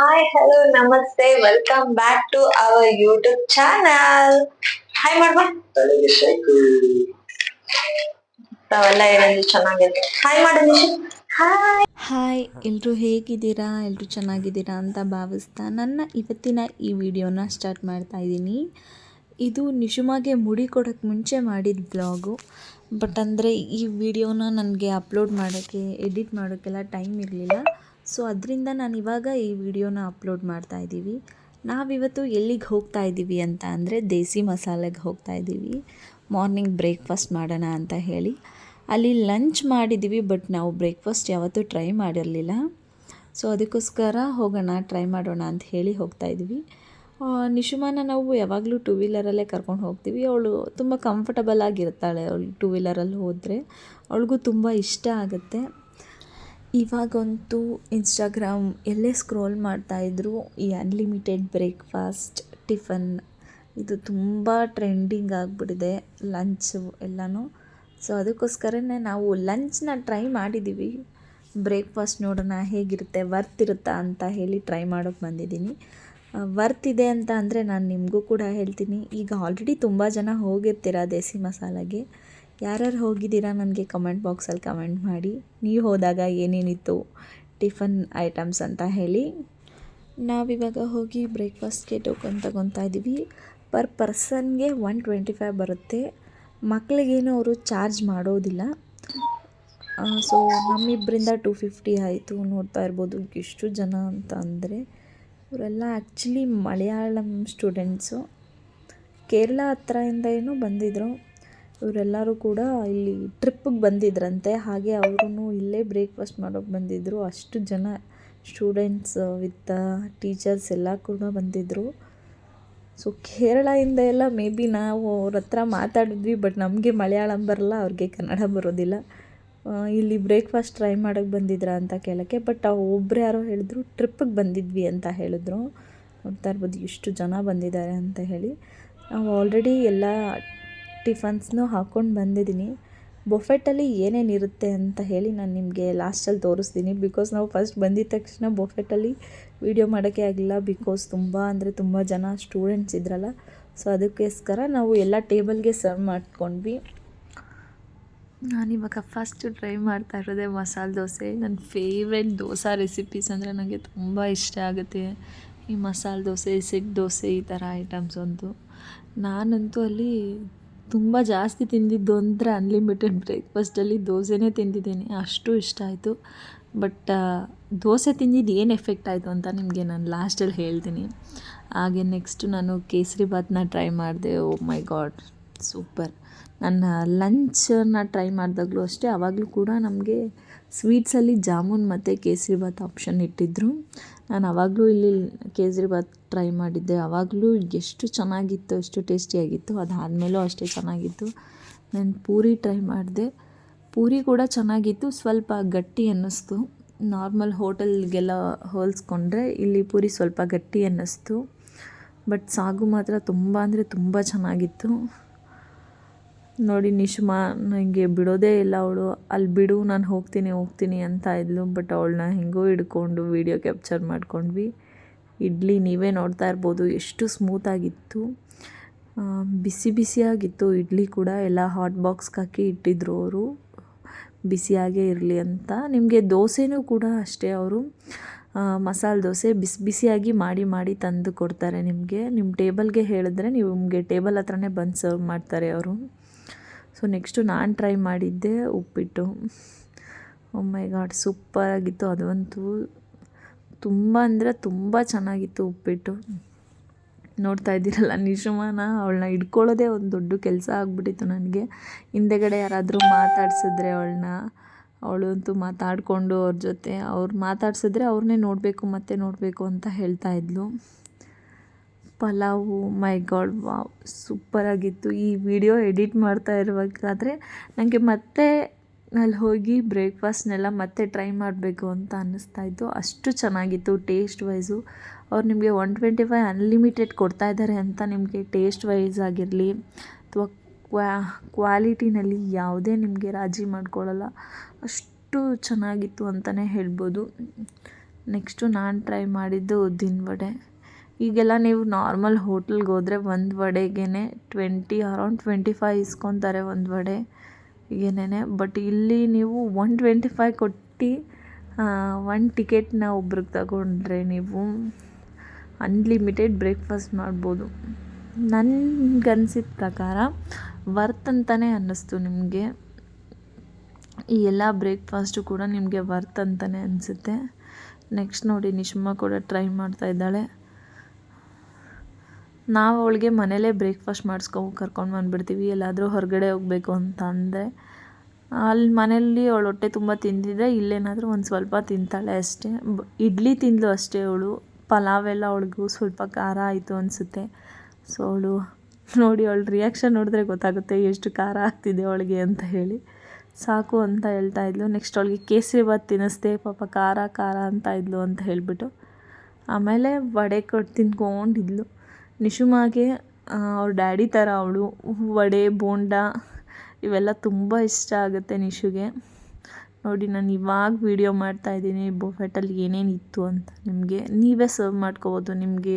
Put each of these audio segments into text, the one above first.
Hi hello ನಮಸ್ತೆ welcome back to our YouTube channel hi ಮಾಡ್ಬಾ ತಲೆಗೆ ಶೈಕು. ನಾವೆಲ್ಲ ಇರೋದು ಚೆನ್ನಾಗಿದೆ ಹಾಯ್ ಮಾಡು ನಿಶು ಹಾಯ್ ಹಾಯ್ ಎಲ್ಲರೂ ಹೇಗಿದ್ದೀರಾ? ಎಲ್ಲರೂ ಚೆನ್ನಾಗಿದ್ದೀರಾ ಅಂತ ಭಾವಿಸ್ತಾ ನನ್ನ ಇವತ್ತಿನ ಈ ವಿಡಿಯೋನ ಸ್ಟಾರ್ಟ್ ಮಾಡ್ತಾ ಇದ್ದೀನಿ. ಇದು ನಿಶುಮಾಗೆ ಮುಡಿ ಕೊಡೋಕ್ಕೆ ಮುಂಚೆ ಮಾಡಿದ ಬ್ಲಾಗು. ಬಟ್ ಅಂದರೆ ಈ ವಿಡಿಯೋನ ನನಗೆ ಅಪ್ಲೋಡ್ ಮಾಡೋಕ್ಕೆ ಎಡಿಟ್ ಮಾಡೋಕ್ಕೆಲ್ಲ ಟೈಮ್ ಇರಲಿಲ್ಲ. ಸೊ ಅದರಿಂದ ನಾನು ಇವಾಗ ಈ ವಿಡಿಯೋನ ಅಪ್ಲೋಡ್ ಮಾಡ್ತಾ ಇದ್ದೀವಿ ನಾವಿವತ್ತು ಎಲ್ಲಿಗೆ ಹೋಗ್ತಾ ಇದ್ದೀವಿ ಅಂತ ಅಂದರೆ ದೇಸಿ ಮಸಾಲೆಗೆ ಹೋಗ್ತಾ ಇದ್ದೀವಿ ಮಾರ್ನಿಂಗ್ ಬ್ರೇಕ್ಫಾಸ್ಟ್ ಮಾಡೋಣ ಅಂತ ಹೇಳಿ. ಅಲ್ಲಿ ಲಂಚ್ ಮಾಡಿದ್ದೀವಿ ಬಟ್ ನಾವು ಬ್ರೇಕ್ಫಾಸ್ಟ್ ಯಾವತ್ತೂ ಟ್ರೈ ಮಾಡಿರಲಿಲ್ಲ. ಸೊ ಅದಕ್ಕೋಸ್ಕರ ಹೋಗೋಣ ಟ್ರೈ ಮಾಡೋಣ ಅಂತ ಹೇಳಿ ಹೋಗ್ತಾ ಇದ್ವಿ. ಆ, ನಿಶುಮಾನ ನಾವು ಯಾವಾಗಲೂ ಟೂ ವೀಲರಲ್ಲೇ ಕರ್ಕೊಂಡು ಹೋಗ್ತೀವಿ. ಅವಳು ತುಂಬ ಕಂಫರ್ಟಬಲ್ ಆಗಿರ್ತಾಳೆ ಅವಳು ಟೂ ವೀಲರಲ್ಲಿ ಹೋದರೆ. ಅವಳಿಗೂ ತುಂಬ ಇಷ್ಟ ಆಗುತ್ತೆ. ಇವಾಗಂತೂ ಇನ್ಸ್ಟಾಗ್ರಾಮ್ ಎಲ್ಲೇ ಸ್ಕ್ರೋಲ್ ಮಾಡ್ತಾಯಿದ್ರು ಈ ಅನ್ಲಿಮಿಟೆಡ್ ಬ್ರೇಕ್ಫಾಸ್ಟ್ ಟಿಫನ್ ಇದು ತುಂಬ ಟ್ರೆಂಡಿಂಗ್ ಆಗಿಬಿಟ್ಟಿದೆ ಲಂಚು ಎಲ್ಲನೂ. ಸೊ ಅದಕ್ಕೋಸ್ಕರನೇ ನಾವು ಲಂಚ್ನ ಟ್ರೈ ಮಾಡಿದ್ದೀವಿ ಬ್ರೇಕ್ಫಾಸ್ಟ್ ನೋಡೋಣ ಹೇಗಿರುತ್ತೆ ವರ್ತ್ ಇರುತ್ತಾ ಅಂತ ಹೇಳಿ ಟ್ರೈ ಮಾಡೋಕ್ಕೆ ಬಂದಿದ್ದೀನಿ. ವರ್ತ್ ಇದೆ ಅಂತ ಅಂದರೆ ನಾನು ನಿಮಗೂ ಕೂಡ ಹೇಳ್ತೀನಿ. ಈಗ ಆಲ್ರೆಡಿ ತುಂಬ ಜನ ಹೋಗಿರ್ತೀರ ದೇಸಿ ಮಸಾಲಾಗೆ. ಯಾರ್ಯಾರು ಹೋಗಿದ್ದೀರಾ ನನಗೆ ಕಮೆಂಟ್ ಬಾಕ್ಸಲ್ಲಿ ಕಮೆಂಟ್ ಮಾಡಿ. ನೀವು ಹೋದಾಗ ಏನೇನಿತ್ತು ಟಿಫನ್ ಐಟಮ್ಸ್ ಅಂತ ಹೇಳಿ. ನಾವಿವಾಗ ಹೋಗಿ ಬ್ರೇಕ್ಫಾಸ್ಟ್ಗೆ ಟೋಕನ್ ತಗೊತಾ ಇದ್ದೀವಿ. ಪರ್ ಪರ್ಸನ್ಗೆ ಒನ್ ಟ್ವೆಂಟಿ ಫೈವ್ ಬರುತ್ತೆ. ಮಕ್ಕಳಿಗೇನು ಅವರು ಚಾರ್ಜ್ ಮಾಡೋದಿಲ್ಲ. ಸೊ ನಮ್ಮಿಬ್ಬರಿಂದ ಟೂ ಫಿಫ್ಟಿ ಆಯಿತು ನೋಡ್ತಾ ಇರ್ಬೋದು ಎಷ್ಟು ಜನ ಅಂತ ಅಂದರೆ. ಇವರೆಲ್ಲ ಆ್ಯಕ್ಚುಲಿ ಮಲಯಾಳಂ ಸ್ಟೂಡೆಂಟ್ಸು. ಕೇರಳ ಹತ್ರದಿಂದ ಏನೋ ಬಂದಿದ್ದರು ಇವರೆಲ್ಲರೂ ಕೂಡ ಇಲ್ಲಿ ಟ್ರಿಪ್ಪಿಗೆ ಬಂದಿದ್ರಂತೆ. ಹಾಗೆ ಅವರೂನು ಇಲ್ಲೇ ಬ್ರೇಕ್ಫಾಸ್ಟ್ ಮಾಡೋಕ್ಕೆ ಬಂದಿದ್ದರು ಅಷ್ಟು ಜನ ಸ್ಟೂಡೆಂಟ್ಸ್ ವಿತ್ ಟೀಚರ್ಸ್ ಎಲ್ಲ ಕೂಡ ಬಂದಿದ್ದರು ಸೊ ಕೇರಳದಿಂದ ಎಲ್ಲ ಮೇ ಬಿ ನಾವು ಅವ್ರ ಹತ್ರ ಮಾತಾಡಿದ್ವಿ ಬಟ್ ನಮಗೆ ಮಲಯಾಳಂ ಬರಲ್ಲ, ಅವ್ರಿಗೆ ಕನ್ನಡ ಬರೋದಿಲ್ಲ. ಇಲ್ಲಿ ಬ್ರೇಕ್ಫಾಸ್ಟ್ ಟ್ರೈ ಮಾಡೋಕ್ಕೆ ಬಂದಿದ್ರಾ ಅಂತ ಕೇಳೋಕ್ಕೆ ಬಟ್ ಒಬ್ಬರು ಯಾರೋ ಹೇಳಿದ್ರು ಟ್ರಿಪ್ಪಿಗೆ ಬಂದಿದ್ವಿ ಅಂತ ಹೇಳಿದ್ರು. ನೋಡ್ತಾ ಇರ್ಬೋದು ಎಷ್ಟು ಜನ ಬಂದಿದ್ದಾರೆ ಅಂತ ಹೇಳಿ. ನಾವು ಆಲ್ರೆಡಿ ಎಲ್ಲ ಟಿಫನ್ಸ್ನೂ ಹಾಕ್ಕೊಂಡು ಬಂದಿದ್ದೀನಿ. ಬೊಫೆಟಲ್ಲಿ ಏನೇನು ಇರುತ್ತೆ ಅಂತ ಹೇಳಿ ನಾನು ನಿಮಗೆ ಲಾಸ್ಟಲ್ಲಿ ತೋರಿಸ್ತೀನಿ. ಬಿಕಾಸ್ ನಾವು ಫಸ್ಟ್ ಬಂದಿದ್ದ ತಕ್ಷಣ ಬೊಫೆಟಲ್ಲಿ ವೀಡಿಯೋ ಮಾಡೋಕ್ಕೆ ಆಗಲಿಲ್ಲ ಬಿಕಾಸ್ ತುಂಬ ಅಂದರೆ ತುಂಬ ಜನ ಸ್ಟೂಡೆಂಟ್ಸ್ ಇದ್ರಲ್ಲ. ಸೊ ಅದಕ್ಕೋಸ್ಕರ ನಾವು ಎಲ್ಲ ಟೇಬಲ್ಗೆ ಸರ್ವ್ ಮಾಡ್ಕೊಂಡ್ವಿ. ನಾನಿವಾಗ ಫಸ್ಟ್ ಟ್ರೈ ಮಾಡ್ತಾ ಇರೋದೆ ಮಸಾಲೆ ದೋಸೆ. ನನ್ನ ಫೇವ್ರೆಟ್ ದೋಸೆ ರೆಸಿಪೀಸ್ ಅಂದರೆ ನನಗೆ ತುಂಬ ಇಷ್ಟ ಆಗುತ್ತೆ. ಈ ಮಸಾಲೆ ದೋಸೆ ಸೆಟ್ ದೋಸೆ ಈ ಥರ ಐಟಮ್ಸ್ ಒಂದು ನಾನಂತೂ ಅಲ್ಲಿ ತುಂಬ ಜಾಸ್ತಿ ತಿಂದಿದ್ದು ಅಂದರೆ ಅನ್ಲಿಮಿಟೆಡ್ ಬ್ರೇಕ್ಫಾಸ್ಟಲ್ಲಿ ದೋಸೆನೇ ತಿಂದಿದ್ದೀನಿ. ಅಷ್ಟು ಇಷ್ಟ ಆಯಿತು. ಬಟ್ ದೋಸೆ ತಿಂದಿದ್ದು ಏನು ಎಫೆಕ್ಟ್ ಆಯಿತು ಅಂತ ನಿಮಗೆ ನಾನು ಲಾಸ್ಟಲ್ಲಿ ಹೇಳ್ತೀನಿ. ಹಾಗೆ ನೆಕ್ಸ್ಟು ನಾನು ಕೇಸರಿ ಬಾತ್ನ ಟ್ರೈ ಮಾಡಿದೆ. ಓ ಮೈ ಗಾಡ್ ಸೂಪರ್ ನನ್ನ ಲಂಚನ್ನ ಟ್ರೈ ಮಾಡಿದಾಗಲೂ ಅಷ್ಟೇ ಆವಾಗಲೂ ಕೂಡ ನಮಗೆ ಸ್ವೀಟ್ಸಲ್ಲಿ ಜಾಮೂನ್ ಮತ್ತು ಕೇಸರಿ ಬಾತ್ ಆಪ್ಷನ್ ಇಟ್ಟಿದ್ದರು ನಾನು ಆವಾಗಲೂ ಇಲ್ಲಿ ಕೇಸರಿ ಬಾತ್ ಟ್ರೈ ಮಾಡಿದ್ದೆ. ಆವಾಗಲೂ ಎಷ್ಟು ಚೆನ್ನಾಗಿತ್ತು, ಎಷ್ಟು ಟೇಸ್ಟಿಯಾಗಿತ್ತು ಅದಾದಮೇಲೂ ಅಷ್ಟೇ ಚೆನ್ನಾಗಿತ್ತು. ನಾನು ಪೂರಿ ಟ್ರೈ ಮಾಡಿದೆ. ಪೂರಿ ಕೂಡ ಚೆನ್ನಾಗಿತ್ತು, ಸ್ವಲ್ಪ ಗಟ್ಟಿ ಅನ್ನಿಸ್ತು. ನಾರ್ಮಲ್ ಹೋಟೆಲ್ಗೆಲ್ಲ ಹೋಲಿಸ್ಕೊಂಡ್ರೆ ಇಲ್ಲಿ ಪೂರಿ ಸ್ವಲ್ಪ ಗಟ್ಟಿ ಅನ್ನಿಸ್ತು. ಬಟ್ ಸಾಗು ಮಾತ್ರ ತುಂಬ ಅಂದರೆ ತುಂಬ ಚೆನ್ನಾಗಿತ್ತು. ನೋಡಿ, ನಿಶ್ಮಾ ನನಗೆ ಬಿಡೋದೇ ಇಲ್ಲ ಅವಳು. ಅಲ್ಲಿ ಬಿಡು, ನಾನು ಹೋಗ್ತೀನಿ ಹೋಗ್ತೀನಿ ಅಂತ ಇದ್ಲು. ಬಟ್ ಅವಳನ್ನ ಹೆಂಗೋ ಹಿಡ್ಕೊಂಡು ವೀಡಿಯೋ ಕ್ಯಾಪ್ಚರ್ ಮಾಡ್ಕೊಂಡ್ವಿ. ಇಡ್ಲಿ ನೀವೇ ನೋಡ್ತಾ ಇರ್ಬೋದು. ಎಷ್ಟು ಸ್ಮೂತಾಗಿತ್ತು ಬಿಸಿ ಬಿಸಿಯಾಗಿತ್ತು. ಇಡ್ಲಿ ಕೂಡ ಎಲ್ಲ ಹಾಟ್ ಬಾಕ್ಸ್ಗೆ ಹಾಕಿ ಇಟ್ಟಿದ್ರು ಅವರು. ಬಿಸಿಯಾಗೇ ಇರಲಿ ಅಂತ. ನಿಮಗೆ ದೋಸೆನೂ ಕೂಡ ಅಷ್ಟೇ ಅವರು. ಮಸಾಲೆ ದೋಸೆ ಬಿಸಿ ಬಿಸಿಯಾಗಿ ಮಾಡಿ ಮಾಡಿ ತಂದು ಕೊಡ್ತಾರೆ ನಿಮಗೆ. ನಿಮ್ಮ ಟೇಬಲ್ಗೆ ಹೇಳಿದ್ರೆ ನಿಮಗೆ ಟೇಬಲ್ ಹತ್ರನೇ ಬಂದು ಸರ್ವ್ ಮಾಡ್ತಾರೆ ಅವರು. ಸೊ ನೆಕ್ಸ್ಟು ನಾನು ಟ್ರೈ ಮಾಡಿದ್ದೆ ಉಪ್ಪಿಟ್ಟು. ಮೈ ಗಾಡ್ ಸೂಪರಾಗಿತ್ತು ಅದಂತೂ ತುಂಬ ಅಂದರೆ ತುಂಬ ಚೆನ್ನಾಗಿತ್ತು ಉಪ್ಪಿಟ್ಟು. ನೋಡ್ತಾ ಇದ್ದೀರಲ್ಲ ನಿಶುಮಾನ ಅವಳನ್ನ ಹಿಡ್ಕೊಳ್ಳೋದೇ ಒಂದು ದೊಡ್ಡ ಕೆಲಸ ಆಗ್ಬಿಟ್ಟಿತ್ತು ನನಗೆ. ಹಿಂದೆಗಡೆ ಯಾರಾದರೂ ಮಾತಾಡ್ಸಿದ್ರೆ ಅವಳನ್ನ, ಅವಳಂತೂ ಮಾತಾಡಿಕೊಂಡು ಅವ್ರ ಜೊತೆ, ಅವ್ರು ಮಾತಾಡ್ಸಿದ್ರೆ ಅವ್ರನ್ನೇ ನೋಡಬೇಕು, ಮತ್ತೆ ನೋಡಬೇಕು ಅಂತ ಹೇಳ್ತಾ ಇದ್ಲು. ಪಲಾವು, ಮೈ ಗಾಡ್, ವಾವ್ ಸೂಪರಾಗಿತ್ತು ಈ ವಿಡಿಯೋ ಎಡಿಟ್ ಮಾಡ್ತಾ ಇರಬೇಕಾದ್ರೆ ನನಗೆ ಮತ್ತೆ ಅಲ್ಲಿ ಹೋಗಿ ಬ್ರೇಕ್ಫಾಸ್ಟ್ನೆಲ್ಲ ಮತ್ತೆ ಟ್ರೈ ಮಾಡಬೇಕು ಅಂತ ಅನ್ನಿಸ್ತಾ ಇತ್ತು. ಅಷ್ಟು ಚೆನ್ನಾಗಿತ್ತು ಟೇಸ್ಟ್ ವೈಸು ಅವ್ರು ನಿಮಗೆ ಒನ್ ಟ್ವೆಂಟಿ ಫೈವ್ ಅನ್ಲಿಮಿಟೆಡ್ ಕೊಡ್ತಾ ಇದ್ದಾರೆ ಅಂತ ನಿಮಗೆ ಟೇಸ್ಟ್ ವೈಸ್ ಆಗಿರಲಿ ಅಥವಾ ಕ್ವಾ, ಕ್ವಾಲಿಟಿನಲ್ಲಿ ಯಾವುದೇ ನಿಮಗೆ ರಾಜಿ ಮಾಡ್ಕೊಳ್ಳಲ್ಲ. ಅಷ್ಟು ಚೆನ್ನಾಗಿತ್ತು ಅಂತಲೇ ಹೇಳ್ಬೋದು. ನೆಕ್ಸ್ಟು ನಾನು ಟ್ರೈ ಮಾಡಿದ್ದು ಉದ್ದಿನ ವಡೆ ಈಗೆಲ್ಲ ನೀವು ನಾರ್ಮಲ್ ಹೋಟ್ಲ್ಗೆ ಹೋದರೆ ಒಂದು ವಡೆಗೆ ಟ್ವೆಂಟಿ ಅರೌಂಡ್ ಟ್ವೆಂಟಿ ಫೈವ್ ಇಸ್ಕೊತಾರೆ ಒಂದು ವಡೆ ಏನೇನೆ. ಬಟ್ ಇಲ್ಲಿ ನೀವು ಒನ್ ಟ್ವೆಂಟಿ ಫೈವ್ ಕೊಟ್ಟು ಒನ್ ಟಿಕೆಟ್ನ ಒಬ್ರಿಗೆ ತಗೊಂಡ್ರೆ ನೀವು ಅನ್ಲಿಮಿಟೆಡ್ ಬ್ರೇಕ್ಫಾಸ್ಟ್ ಮಾಡ್ಬೋದು. ನನಗನ್ಸಿದ ಪ್ರಕಾರ ವರ್ತ್ ಅಂತಲೇ ಅನ್ನಿಸ್ತು ನಿಮಗೆ. ಈ ಎಲ್ಲ ಬ್ರೇಕ್ಫಾಸ್ಟು ಕೂಡ ನಿಮಗೆ ವರ್ತ್ ಅಂತಲೇ ಅನಿಸುತ್ತೆ. ನೆಕ್ಸ್ಟ್ ನೋಡಿ ನಿಶಮ್ಮ ಕೂಡ ಟ್ರೈ ಮಾಡ್ತಾ ಇದ್ದಾಳೆ. ನಾವು ಅವಳಿಗೆ ಮನೇಲೇ ಬ್ರೇಕ್ಫಾಸ್ಟ್ ಮಾಡಿಸ್ಕೊ ಕರ್ಕೊಂಡು ಬಂದುಬಿಡ್ತೀವಿ, ಎಲ್ಲಾದರೂ ಹೊರಗಡೆ ಹೋಗಬೇಕು ಅಂತ ಅಂದರೆ. ಅಲ್ಲಿ ಮನೆಯಲ್ಲಿ ಅವಳು ಹೊಟ್ಟೆ ತುಂಬ ತಿಂದಿದ್ರೆ ಇಲ್ಲೇನಾದರೂ ಒಂದು ಸ್ವಲ್ಪ ತಿಂತಾಳೆ ಅಷ್ಟೇ. ಇಡ್ಲಿ ತಿಂದಳು ಅಷ್ಟೇ ಅವಳು. ಪಲಾವ್ ಎಲ್ಲ ಅವಳಿಗೂ ಸ್ವಲ್ಪ ಖಾರ ಆಯಿತು ಅನಿಸುತ್ತೆ. ಸೊ ಅವಳು ನೋಡಿ ಅವಳ ರಿಯಾಕ್ಷನ್ ನೋಡಿದ್ರೆ ಗೊತ್ತಾಗುತ್ತೆ ಎಷ್ಟು ಖಾರ ಆಗ್ತಿದೆ ಅವಳಿಗೆ ಅಂತ ಹೇಳಿ. ಸಾಕು ಅಂತ ಹೇಳ್ತಾ ಇದ್ಲು. ನೆಕ್ಸ್ಟ್ ಅವಳಿಗೆ ಕೇಸರಿ ಬಾತ್ ತಿನ್ನಿಸ್ದೆ, ಪಾಪ ಖಾರ ಖಾರ ಅಂತ ಇದ್ಲು ಅಂತ ಹೇಳಿಬಿಟ್ಟು. ಆಮೇಲೆ ವಡೆ ಕೊಟ್ಟು ತಿನ್ಕೊಂಡಿದ್ಲು. ನಿಶುಮಾಗೆ ಅವ್ರ ಡ್ಯಾಡಿ ಥರ ಅವಳು. ವಡೆ, ಬೋಂಡ ಇವೆಲ್ಲ ತುಂಬ ಇಷ್ಟ ಆಗುತ್ತೆ ನಿಶುಗೆ. ನೋಡಿ, ನಾನು ಇವಾಗ ವೀಡಿಯೋ ಮಾಡ್ತಾಯಿದ್ದೀನಿ ಬೊಫೆಟಲ್ಲಿ ಏನೇನು ಇತ್ತು ಅಂತ ನಿಮಗೆ. ನೀವೇ ಸರ್ವ್ ಮಾಡ್ಕೋಬೋದು. ನಿಮಗೆ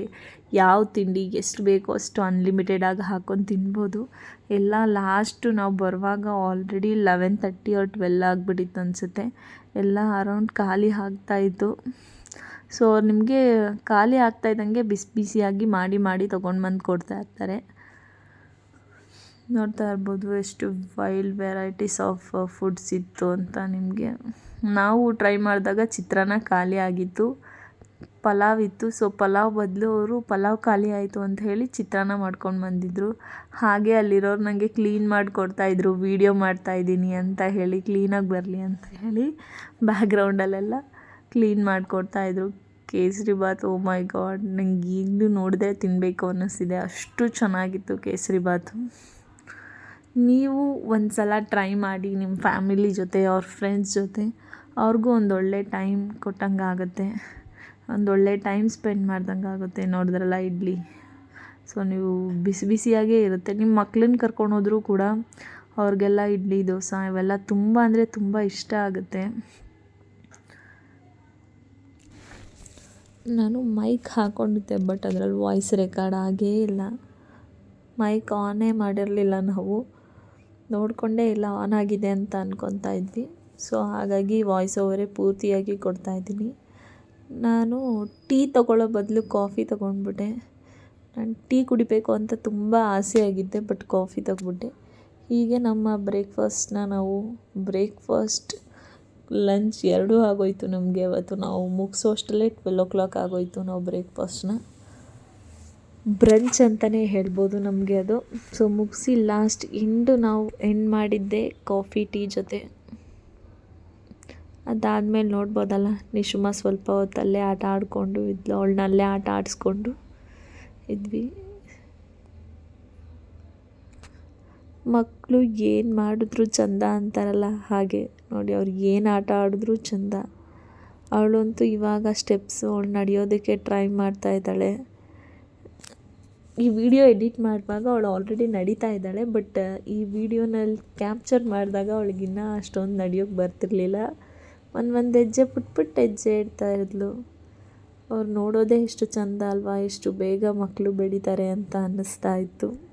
ಯಾವ ತಿಂಡಿ ಎಷ್ಟು ಬೇಕೋ ಅಷ್ಟು ಅನ್ಲಿಮಿಟೆಡಾಗಿ ಹಾಕ್ಕೊಂಡು ತಿನ್ಬೋದು. ಎಲ್ಲ ಲಾಸ್ಟು ನಾವು ಬರುವಾಗ already eleven thirty or twelve ಆಗಿಬಿಟ್ಟಿತ್ತು ಅನಿಸುತ್ತೆ. ಎಲ್ಲ ಅರೌಂಡ್ ಖಾಲಿ ಆಗ್ತಾಯಿತ್ತು ಸೊ ನಿಮಗೆ ಖಾಲಿ ಆಗ್ತಾ ಇದ್ದಂಗೆ ಬಿಸಿ ಬಿಸಿಯಾಗಿ ಮಾಡಿ ಮಾಡಿ ತೊಗೊಂಡು ಬಂದು ಕೊಡ್ತಾ ಇರ್ತಾರೆ. ನೋಡ್ತಾ ಇರ್ಬೋದು ಎಷ್ಟು ವೈಲ್ಡ್ ವೆರೈಟೀಸ್ ಆಫ್ ಫುಡ್ಸ್ ಇತ್ತು ಅಂತ ನಿಮಗೆ. ನಾವು ಟ್ರೈ ಮಾಡಿದಾಗ ಚಿತ್ರಾನ್ನ ಖಾಲಿ ಆಗಿತ್ತು, ಪಲಾವ್ ಇತ್ತು. ಸೊ ಪಲಾವ್ ಬದಲು ಅವರು ಪಲಾವ್ ಖಾಲಿ ಆಯಿತು ಅಂತ ಹೇಳಿ ಚಿತ್ರಾನ್ನ ಮಾಡ್ಕೊಂಡು ಬಂದಿದ್ದರು ಹಾಗೆ ಅಲ್ಲಿರೋರು ನನಗೆ ಕ್ಲೀನ್ ಮಾಡಿ ಕೊಡ್ತಾಯಿದ್ರು ವೀಡಿಯೋ ಮಾಡ್ತಾಯಿದ್ದೀನಿ ಅಂತ ಹೇಳಿ ಕ್ಲೀನಾಗಿ ಬರಲಿ ಅಂತ ಹೇಳಿ ಬ್ಯಾಕ್ಗ್ರೌಂಡಲ್ಲೆಲ್ಲ ಕ್ಲೀನ್ ಮಾಡಿಕೊಡ್ತಾಯಿದ್ರು ಕೇಸರಿ ಬಾತ್ ಓ ಮೈ ಗಾಡ್ ನಂಗೆ ಈಗಲೂ ನೋಡಿದ್ರೆ ತಿನ್ನಬೇಕು ಅನ್ನಿಸ್ತಿದೆ. ಅಷ್ಟು ಚೆನ್ನಾಗಿತ್ತು ಕೇಸರಿ ಬಾತು ನೀವು ಒಂದು ಸಲ ಟ್ರೈ ಮಾಡಿ ನಿಮ್ಮ ಫ್ಯಾಮಿಲಿ ಜೊತೆ, ಅವ್ರ ಫ್ರೆಂಡ್ಸ್ ಜೊತೆ, ಅವ್ರಿಗೂ ಒಂದೊಳ್ಳೆ ಟೈಮ್ ಕೊಟ್ಟಂಗೆ ಆಗುತ್ತೆ. ಒಂದೊಳ್ಳೆ ಟೈಮ್ ಸ್ಪೆಂಡ್ ಮಾಡ್ದಂಗೆ ಆಗುತ್ತೆ ನೋಡಿದ್ರಲ್ಲ ಇಡ್ಲಿ. ಸೊ ನೀವು ಬಿಸಿ ಬಿಸಿಯಾಗೇ ಇರುತ್ತೆ. ನಿಮ್ಮ ಮಕ್ಳನ್ನ ಕರ್ಕೊಂಡು ಹೋದರೂ ಕೂಡ ಅವ್ರಿಗೆಲ್ಲ ಇಡ್ಲಿ, ದೋಸೆ ಇವೆಲ್ಲ ತುಂಬ ಅಂದರೆ ತುಂಬ ಇಷ್ಟ ಆಗುತ್ತೆ. ನಾನು ಮೈಕ್ ಹಾಕ್ಕೊಂಡಿದ್ದೆ ಬಟ್ ಅದರಲ್ಲಿ ವಾಯ್ಸ್ ರೆಕಾರ್ಡ್ ಆಗೇ ಇಲ್ಲ. ಮೈಕ್ ಆನೇ ಮಾಡಿರಲಿಲ್ಲ ನಾವು. ನೋಡಿಕೊಂಡೇ ಇಲ್ಲ ಆನ್ ಆಗಿದೆ ಅಂತ ಅಂದ್ಕೊತಾ ಇದ್ವಿ. ಸೊ ಹಾಗಾಗಿ ವಾಯ್ಸ್ ಓವರೇ ಪೂರ್ತಿಯಾಗಿ ಕೊಡ್ತಾಯಿದ್ದೀನಿ ನಾನು ಟೀ ತೊಗೊಳ್ಳೋ ಬದಲು ಕಾಫಿ ತೊಗೊಂಡ್ಬಿಟ್ಟೆ. ನಾನು ಟೀ ಕುಡಿಬೇಕು ಅಂತ ತುಂಬ ಆಸೆ ಆಗಿದ್ದೆ ಬಟ್ ಕಾಫಿ ತೊಗೊಬಿಟ್ಟೆ. ಹೀಗೆ ನಮ್ಮ ಬ್ರೇಕ್ಫಾಸ್ಟ್ನ ನಾವು ಬ್ರೇಕ್ಫಾಸ್ಟ್ ಲಂಚ್ ಎರಡೂ ಆಗೋಯ್ತು ನಮಗೆ ಅವತ್ತು. ನಾವು ಮುಗಿಸೋ ಅಷ್ಟರಲ್ಲೇ ಟ್ವೆಲ್ ಓ ಕ್ಲಾಕ್ ಆಗೋಯಿತು ನಾವು ಬ್ರೇಕ್ಫಾಸ್ಟ್ನ ಬ್ರಂಚ್ ಅಂತಲೇ ಹೇಳ್ಬೋದು ನಮಗೆ ಅದು. ಸೊ ಮುಗಿಸಿ ಲಾಸ್ಟ್ ಇಂಡು ನಾವು ಎಂಡ್ ಮಾಡಿದ್ದೆ ಕಾಫಿ ಟೀ ಜೊತೆ. ಅದಾದಮೇಲೆ ನೋಡ್ಬೋದಲ್ಲ, ನಿಶುಮ ಸ್ವಲ್ಪ ಹೊತ್ತು ಅಲ್ಲೇ ಆಟ ಆಡಿಕೊಂಡು ಇದ್ಲು. ಅವಳನ್ನ ಅಲ್ಲೇ ಆಟ ಆಡಿಸ್ಕೊಂಡು ಇದ್ವಿ. ಮಕ್ಕಳು ಏನು ಮಾಡಿದ್ರು ಚಂದ ಅಂತಾರಲ್ಲ ಹಾಗೆ. ನೋಡಿ, ಅವ್ರು ಏನು ಆಟ ಆಡಿದ್ರು ಚಂದ. ಅವಳಂತೂ ಇವಾಗ ಸ್ಟೆಪ್ಸು ಅವಳು ನಡೆಯೋದಕ್ಕೆ ಟ್ರೈ ಮಾಡ್ತಾ ಇದ್ದಾಳೆ. ಈ ವಿಡಿಯೋ ಎಡಿಟ್ ಮಾಡುವಾಗ ಅವಳು ಆಲ್ರೆಡಿ ನಡೀತಾ ಇದ್ದಾಳೆ ಬಟ್ ಈ ವಿಡಿಯೋನಲ್ಲಿ ಕ್ಯಾಪ್ಚರ್ ಮಾಡಿದಾಗ ಅವಳಿಗಿನ್ನೂ ಅಷ್ಟೊಂದು ನಡೆಯೋಕ್ಕೆ ಬರ್ತಿರ್ಲಿಲ್ಲ. ಒಂದು ಒಂದು ಹೆಜ್ಜೆ ಪುಟ್ ಪುಟ್ ಹೆಜ್ಜೆ ಇಡ್ತಾ ಇದ್ಲು. ಅವ್ರು ನೋಡೋದೇ ಎಷ್ಟು ಚಂದ ಅಲ್ವಾ ಎಷ್ಟು ಬೇಗ ಮಕ್ಕಳು ಬೆಳೀತಾರೆ ಅಂತ ಅನ್ನಿಸ್ತಾ ಇತ್ತು.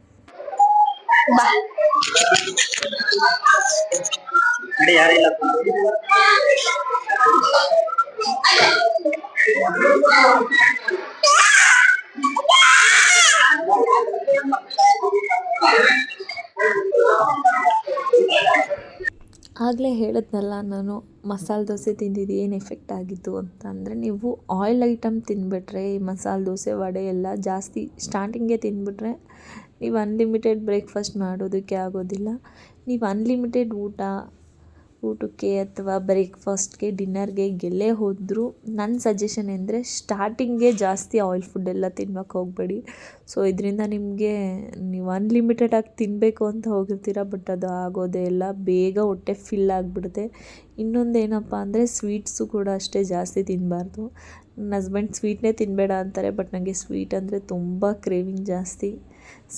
ಆಗಲೇ ಹೇಳಿದ್ನಲ್ಲ, ನಾನು ಮಸಾಲೆ ದೋಸೆ ತಿಂದಿದ್ದು ಏನು ಎಫೆಕ್ಟ್ ಆಗಿತ್ತು ಅಂತ ಅಂದರೆ, ನೀವು ಆಯಿಲ್ ಐಟಮ್ ತಿಂದುಬಿಟ್ರೆ ಈ ಮಸಾಲೆ ದೋಸೆ ವಡೆ ಎಲ್ಲ ಜಾಸ್ತಿ ಸ್ಟಾರ್ಟಿಂಗೇ ತಿಂದುಬಿಟ್ರೆ ನೀವು ಅನ್ಲಿಮಿಟೆಡ್ ಬ್ರೇಕ್ಫಾಸ್ಟ್ ಮಾಡೋದಕ್ಕೆ ಆಗೋದಿಲ್ಲ. ನೀವು ಅನ್ಲಿಮಿಟೆಡ್ ಊಟ, ಊಟಕ್ಕೆ ಅಥವಾ ಬ್ರೇಕ್ಫಾಸ್ಟ್ಗೆ ಡಿನ್ನರ್ಗೆ ಗೆಲ್ಲೇ ಹೋದರೂ ನನ್ನ ಸಜೆಷನ್ ಅಂದರೆ ಸ್ಟಾರ್ಟಿಂಗ್ಗೆ ಜಾಸ್ತಿ ಆಯಿಲ್ ಫುಡ್ ಎಲ್ಲ ತಿನ್ನೋಕೆ ಹೋಗಬೇಡಿ. ಸೊ ಇದರಿಂದ ನಿಮಗೆ ನೀವು ಅನ್ಲಿಮಿಟೆಡಾಗಿ ತಿನ್ನಬೇಕು ಅಂತ ಹೋಗಿರ್ತೀರ ಬಟ್ ಅದು ಆಗೋದೇ ಇಲ್ಲ. ಬೇಗ ಹೊಟ್ಟೆ ಫಿಲ್ ಆಗಿಬಿಡುತ್ತೆ. ಇನ್ನೊಂದು ಏನಪ್ಪ ಅಂದರೆ ಸ್ವೀಟ್ಸು ಕೂಡ ಅಷ್ಟೇ ಜಾಸ್ತಿ ತಿನ್ನಬಾರ್ದು ನನ್ನ ಹಸ್ಬೆಂಡ್ ಸ್ವೀಟ್ನೇ ತಿನ್ನಬೇಡ ಅಂತಾರೆ ಬಟ್ ನನಗೆ ಸ್ವೀಟ್ ಅಂದರೆ ತುಂಬ ಕ್ರೇವಿಂಗ್ ಜಾಸ್ತಿ.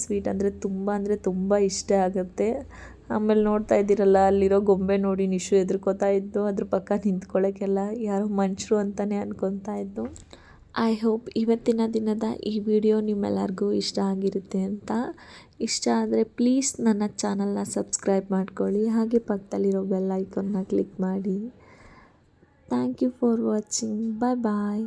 ಸ್ವೀಟ್ ಅಂದರೆ ತುಂಬ ಅಂದರೆ ತುಂಬ ಇಷ್ಟ ಆಗುತ್ತೆ. ಆಮೇಲೆ ನೋಡ್ತಾ ಇದ್ದೀರಲ್ಲ, ಅಲ್ಲಿರೋ ಗೊಂಬೆ ನೋಡಿ ನಿಶು ಎದುರ್ಕೋತಾ ಇದ್ದು, ಅದ್ರ ಪಕ್ಕ ನಿಂತ್ಕೊಳ್ಳೋಕ್ಕೆಲ್ಲ ಯಾರೋ ಮನುಷ್ಯರು ಅಂತಲೇ ಅನ್ಕೊತಾ ಇದ್ದು. ಐ ಹೋಪ್ ಇವತ್ತಿನ ದಿನದ ಈ ವಿಡಿಯೋ ನಿಮ್ಮೆಲ್ಲರಿಗೂ ಇಷ್ಟ ಆಗಿರುತ್ತೆ ಅಂತ. ಇಷ್ಟ ಆದರೆ ಪ್ಲೀಸ್ ನನ್ನ ಚಾನಲ್ನ ಸಬ್ಸ್ಕ್ರೈಬ್ ಮಾಡ್ಕೊಳ್ಳಿ. ಹಾಗೆ ಪಕ್ಕದಲ್ಲಿರೋ ಬೆಲ್ ಐಕನ್ನ ಕ್ಲಿಕ್ ಮಾಡಿ. Thank you for watching bye bye